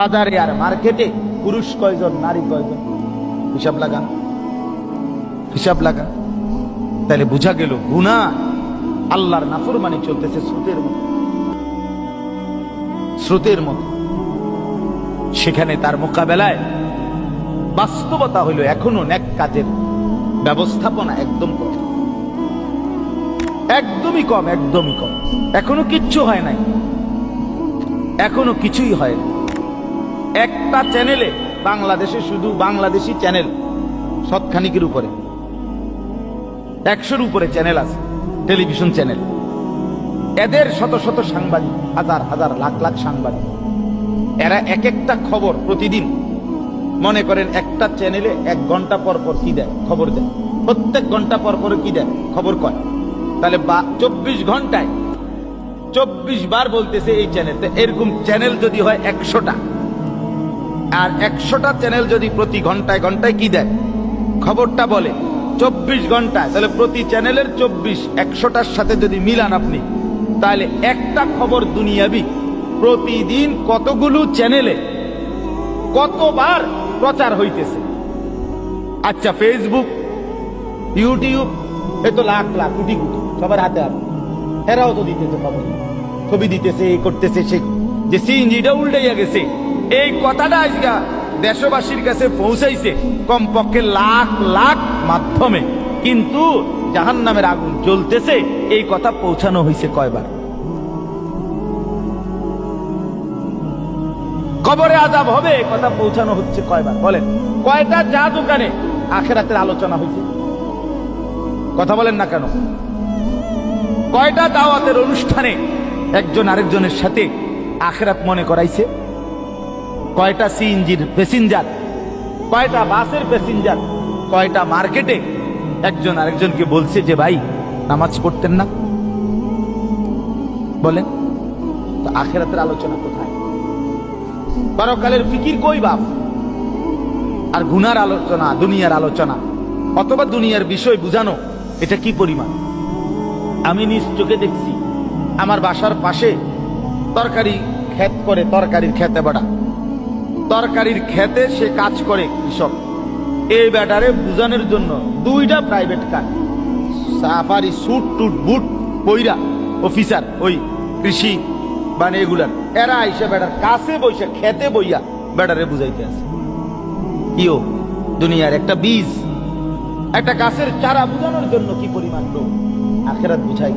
বাজারে আর মার্কেটে পুরুষ কয়জন, নারী কয়জন? হিসাব লাগান। হিসাব লাগান। তাহলে বোঝা গেল গুণা আল্লাহর নাফরমানি চলতেছে স্রোতের মতো। স্রোতের মতো। সেখানে তার মোকাবেলায় বাস্তবতা হইল এখনও ন্যাক কাজের ব্যবস্থাপনা একদম কম। একদমই কম একদমই কম। এখনও কিচ্ছু হয় নাই। এখনও কিছুই হয় না একটা চ্যানেলে বাংলাদেশে শুধু বাংলাদেশি চ্যানেল সৎখানিকের উপরে। একশোর উপরে চ্যানেল আছে টেলিভিশন চ্যানেল এদের শত শত সাংবাদিক, হাজার হাজার, লাখ লাখ সাংবাদিক। এরা এক একটা খবর প্রতিদিন, মনে করেন একটা চ্যানেলে এক ঘণ্টা পর পর কি দেয়? খবর দেয়। প্রত্যেক ঘণ্টা পর পর কি দেয়? খবর কয়। তাহলে বা, চব্বিশ ঘন্টায়, চব্বিশ বার বলতেছে এই চ্যানেলতে এরকম চ্যানেল যদি হয় একশোটা। আর একশোটা চ্যানেল যদি প্রতি ঘন্টায় ঘন্টায় কি দেয়? খবরটা বলে, চব্বিশ ঘন্টায়। তাহলে প্রতি চ্যানেলের চব্বিশ, একশোটার সাথে যদি মিলান আপনি, তাহলে একটা খবর দুনিয়াবি। প্রতিদিন কতগুলো চ্যানেলে কতবার প্রচার হইতেছে? আচ্ছা ফেসবুক ইউটিউব এ তো লাখ লাখ, কোটি কোটি, সবার হাতে হাতে এরাও তো দিতেছে খবর। ছবি দিতেছে করতেছে, সে যে সিএনজিটা উল্টাইয়া গেছে এই কথাটা আজকা দেশবাসীর কাছে পৌঁছাইছে। কমপক্ষে লাখ লাখ মাধ্যমে। কিন্তু জাহান নামের আগুন জ্বলতেছে, এই কথা পৌঁছানো হয়েছে কয়বার? কবরে আজাব হবে কথা পৌঁছানো হচ্ছে কয়বার? বলেন, কয়টা চা দোকানে আখেরাতের আলোচনা হয়েছে কথা বলেন না কেন? কয়টা দাওয়াতের অনুষ্ঠানে একজন আরেকজনের সাথে আখেরাত মনে করাইছে? কয়টা সিএনজির প্যাসেঞ্জার কয়টা বাসের প্যাসেঞ্জার কয়টা মার্কেটে একজন আরেকজনকে বলছে যে, ভাই, নামাজ পড়তেন না? বলেন, তো আখেরাতের আলোচনা কোথায়? পরকালের ফিকির কই বাপ? আর গুনার আলোচনা, দুনিয়ার আলোচনা, অথবা দুনিয়ার বিষয় বুঝানো, এটা কি পরিমাণ? আমি নিজ চোখে দেখছি, আমার বাসার পাশে তরকারি ক্ষেত করে, তরকারির খেতে বেটা তরকারির খেতে সে কাজ করে কৃষক। এই ব্যাটারে বুঝানোর জন্য দুইটা প্রাইভেট কার সাফারি স্যুট টুট বুট পইরা অফিসার ওই কৃষি মানে এগুলার। এরা আইসা বেটার কাছে বইসা, খেতে বইয়া বেটারে বুঝাইতে আছে। কিও দুনিয়ার একটা বীজ। একটা গাছের চারা বুঝানোর জন্য কি পরিমাণ লোক? আখেরাত বুঝাই?